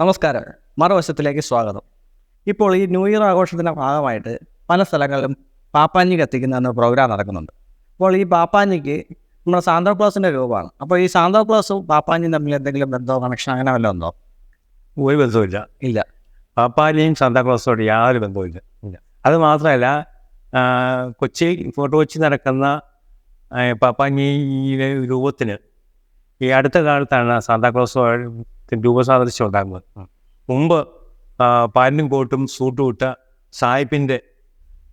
നമസ്കാരം. മറുവശത്തിലേക്ക് സ്വാഗതം. ഇപ്പോൾ ഈ ന്യൂ ഇയർ ആഘോഷത്തിന്റെ ഭാഗമായിട്ട് പല സ്ഥലങ്ങളിലും പാപ്പാഞ്ഞി കത്തിക്കുന്ന എന്ന പ്രോഗ്രാം നടക്കുന്നുണ്ട്. അപ്പോൾ ഈ പാപ്പാഞ്ഞിക്ക് നമ്മുടെ സാന്താക്ലോസിന്റെ രൂപമാണ്. അപ്പോൾ ഈ സാന്താക്ലോസും പാപ്പാഞ്ഞിയും തമ്മിൽ എന്തെങ്കിലും ബന്ധമോ കണക്ഷൻ അങ്ങനെ വല്ല ഉണ്ടോ? ഒരു ബന്ധവുമില്ല. ഇല്ല. പാപ്പാഞ്ഞിയും സാന്താക്ലാസോട് യാതൊരു ബന്ധവുമില്ല. ഇല്ല. അത് മാത്രമല്ല കൊച്ചി ഫോർട്ട് കൊച്ചി നടക്കുന്ന പാപ്പാഞ്ഞിയുടെ രൂപത്തിന് ഈ അടുത്ത കാലത്താണ് സാന്താക്ലോസോ രൂപസാദൃശ്യം ഉണ്ടാകുന്നത് മുമ്പ് പാന്റും പാന്റും കോട്ടും സൂട്ടും ഇട്ട സായിപ്പിന്റെ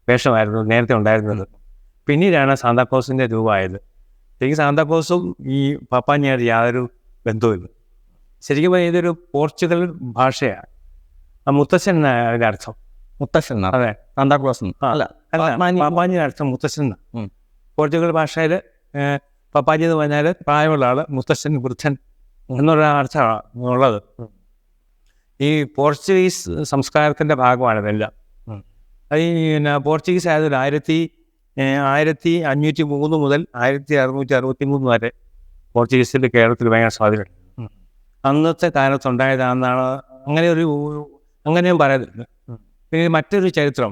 വേഷമായിരുന്നു നേരത്തെ ഉണ്ടായിരുന്നത്. പിന്നീടാണ് സാന്താക്ലോസിന്റെ രൂപമായത്. ശരിക്കും സാന്താക്ലോസും ഈ പാപ്പാനിയായിട്ട് യാതൊരു ബന്ധവുമില്ല. ശരിക്കും പറഞ്ഞാൽ ഇതൊരു പോർച്ചുഗൽ ഭാഷയാണ്. ആ മുത്തശ്ശൻ അതിന്റെ അർത്ഥം? മുത്തശ്ശൻ. അതെ. സാന്താക്ലോസ് പപ്പാഞ്ഞിയുടെ. അല്ല അല്ല അർത്ഥം മുത്തശ്ശൻ. പോർച്ചുഗൽ ഭാഷയിൽ പപ്പാഞ്ഞി എന്ന് പറഞ്ഞാൽ പ്രായമുള്ള ആൾ മുത്തശ്ശൻ വൃദ്ധൻ അർത്ഥമാണ് ഉള്ളത്. ഈ പോർച്ചുഗീസ് സംസ്കാരത്തിന്റെ ഭാഗമാണ് ഇതെല്ലാം ഉം. അത് ഈ പിന്നെ പോർച്ചുഗീസ് ആയതൊരു ആയിരത്തി ആയിരത്തി അഞ്ഞൂറ്റി മൂന്ന് മുതൽ ആയിരത്തി അറുന്നൂറ്റി അറുപത്തി മൂന്ന് വരെ പോർച്ചുഗീസിന്റെ കേരളത്തിൽ ഭയങ്കര സ്വാധീനം. അന്നത്തെ കാലത്തുണ്ടായതാണെന്നാണ് അങ്ങനെ ഒരു അങ്ങനെയും പറയുന്നുണ്ട് പിന്നെ മറ്റൊരു ചരിത്രം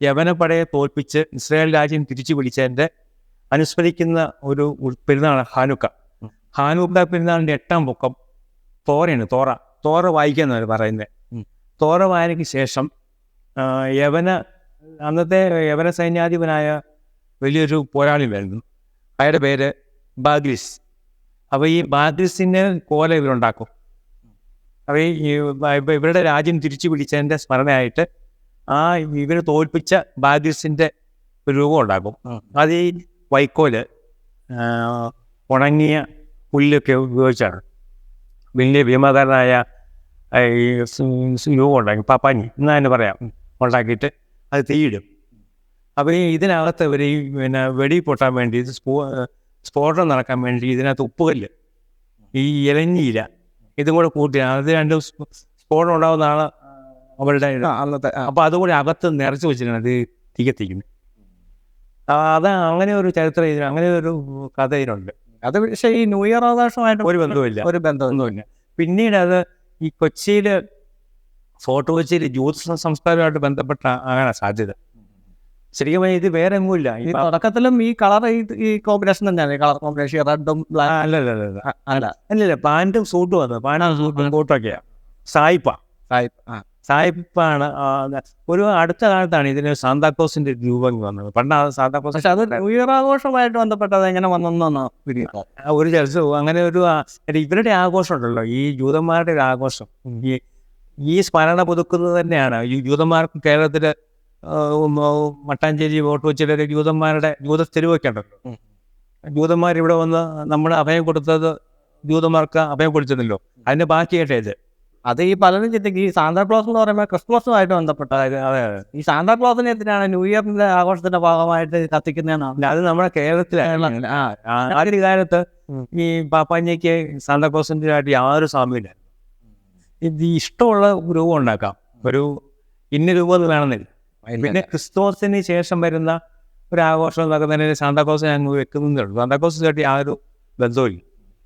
യവനപ്പടയെ തോൽപ്പിച്ച് ഇസ്രായേൽ രാജ്യം തിരിച്ചു പിടിച്ചതിന്റെ അനുസ്മരിക്കുന്ന ഒരു പെരുന്നാണ് പെരുന്നാളാണ് ഹാനുക്ക. ഹാനുക്ക പെരുന്നാളിന്റെ എട്ടാം പൊക്കം തോറയാണ് തോറ. തോറ വായിക്കുന്നവർ പറയുന്നത് ഉം. തോറ വായനയ്ക്ക് ശേഷം യവന അന്നത്തെ യവന സൈന്യാധിപനായ വലിയൊരു പോരാളി വരുന്നു. അയാളുടെ പേര് ബാഗ്രിസ്. അപ്പോൾ ഈ ബാഗ്രിസിനെ കോല ഇവരുണ്ടാക്കും. അപ്പോൾ ഈ ഇവ- ഇവരുടെ രാജ്യം തിരിച്ചു പിടിച്ചതിന്റെ സ്മരണയായിട്ട് ആ ഇവരെ തോൽപ്പിച്ച ബാഗ്രിസിന്റെ രൂപം ഉണ്ടാക്കും. അത് ഈ വൈക്കോൽ ഉണങ്ങിയ പുല്ലൊക്കെ ഉപയോഗിച്ചാണ്. വലിയ ഭീമാകാരനായ ഈ രൂപം ഉണ്ടാക്കി പാപ്പാഞ്ഞി എന്ന് തന്നെ പറയാം. ഉണ്ടാക്കിയിട്ട് അത് തീയിടും. അപ്പോൾ ഈ ഇതിനകത്ത് ഇവർ ഈ പിന്നെ വെടി പൊട്ടാൻ വേണ്ടി ഇത് സ്ഫോ സ്ഫോടനം നടക്കാൻ വേണ്ടി ഇതിനകത്ത് ഉപ്പുകല്ല് ഈ ഇലഞ്ഞിയില ഇതും കൂടെ കൂട്ടി അത് രണ്ടും സ്ഫോടനം ഉണ്ടാകുന്നതാണ് അവരുടെ ഇത്. അന്നത്തെ അപ്പോൾ അതുകൂടി അകത്ത് നിറച്ച് വെച്ചിട്ടാണ് അത് തികത്തിക്കുന്നത് അത് അങ്ങനെ ഒരു ചരിത്രം ഇതിന് അങ്ങനെ ഒരു കഥ ഇതിനുണ്ട് അത് പക്ഷേ ഈ ന്യൂ ഇയർ ആഘോഷമായിട്ട് ഒരു ബന്ധമില്ല ഒരു ബന്ധമൊന്നുമില്ല പിന്നീട് അത് ഈ കൊച്ചിയിൽ ഫോർട്ട് കൊച്ചിയിൽ ജ്യോതിഷ സംസ്കാരമായിട്ട് ബന്ധപ്പെട്ട ആകാനാ സാധ്യത. ശരിക്കും ഇത് വേറെ എങ്ങുമില്ല ഈ തുടക്കത്തിലും ഈ കളർ ഈ കോമ്പിനേഷൻ തന്നെയാണ്. കളർ കോമ്പിനേഷൻ റെഡും ബ്ലാക്ക്. അല്ല അല്ല അല്ല അല്ല. അല്ലല്ല പാന്റും സൂട്ടും അത്. പാന്റും സൂട്ടും കോട്ടൊക്കെയാണ് സായിപ്പ. സായിപ്പ ആ. സായിപ്പാണ് ഒരു അടുത്ത കാലത്താണ് ഇതിന് സാന്താക്ലോസിന്റെ രൂപം വന്നത്. പണ്ട് സാന്താക്ലോസ് പക്ഷെ അത് ഉയരാഘോഷമായിട്ട് ഇയർ ആഘോഷമായിട്ട് ബന്ധപ്പെട്ടത് എങ്ങനെ വന്നെന്നാണ് ഒരു ചലച്ചിത്രം അങ്ങനെ ഒരു ഇവരുടെ ആഘോഷം ഉണ്ടല്ലോ ഈ ജൂതന്മാരുടെ ഒരു ആഘോഷം. ഈ ഈ സ്മരണ പുതുക്കുന്നത് തന്നെയാണ്. ഈ ജൂതന്മാർക്ക് കേരളത്തിൽ മട്ടാഞ്ചേരി വോട്ട് വെച്ചിട്ട് ജൂതന്മാരുടെ ജൂത തെരുവൊക്കെ ഉണ്ടല്ലോ ജൂതന്മാർ ഇവിടെ വന്ന് നമ്മൾ അഭയം കൊടുത്തത് ജൂതന്മാർക്ക് അഭയം കൊടുത്തിരുന്നല്ലോ. അതിന്റെ ബാക്കിയായിട്ടേ അത് ഈ പലരും ചിന്തിക്കും ഈ സാന്താക്ലോസ് എന്ന് പറയുമ്പോൾ ക്രിസ്മസുമായിട്ട് ബന്ധപ്പെട്ട അതെ അതെ. ഈ സാന്താക്ലോസിനെ എന്തിനാണ് ന്യൂ ഇയറിന്റെ ആഘോഷത്തിന്റെ ഭാഗമായിട്ട് കത്തിക്കുന്നതെന്നാണ് അത് നമ്മുടെ കേരളത്തിലാണ് ആ ആദ്യ കാലത്ത്. ഈ പാപ്പാഞ്ഞയ്ക്ക് സാന്താക്ലോസിന്റെ ആയിട്ട് യാതൊരു സാമ്യമില്ല ഇത് ഇഷ്ടമുള്ള രൂപം ഉണ്ടാക്കാം. ഒരു ഇന്ന രൂപം എന്ന് വേണമെന്നില്ല. പിന്നെ ക്രിസ്തുമസിന് ശേഷം വരുന്ന ഒരു ആഘോഷം എന്നൊക്കെ തന്നെ സാന്താക്ലോസ് ഞാൻ വെക്കുന്നതേ ഉള്ളൂ സാന്താക്ലോസുമായിട്ട് യാതൊരു ബന്ധവുമില്ല.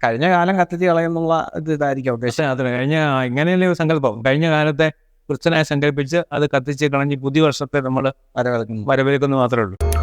കഴിഞ്ഞ കാലം കത്തിച്ച് കളയുന്നുള്ള ഇത് ഇതായിരിക്കും ഉദ്ദേശം. പക്ഷേ അത് കഴിഞ്ഞ ഇങ്ങനെയല്ലേ സങ്കല്പം. കഴിഞ്ഞ കാലത്തെ ക്രിസ്ത്യനായി സങ്കല്പിച്ച് അത് കത്തിച്ച് കളഞ്ഞ് പുതിയ വർഷത്തെ നമ്മൾ വരവേൽക്കുന്നു. വരവേൽക്കുന്നു മാത്രമേ ഉള്ളൂ.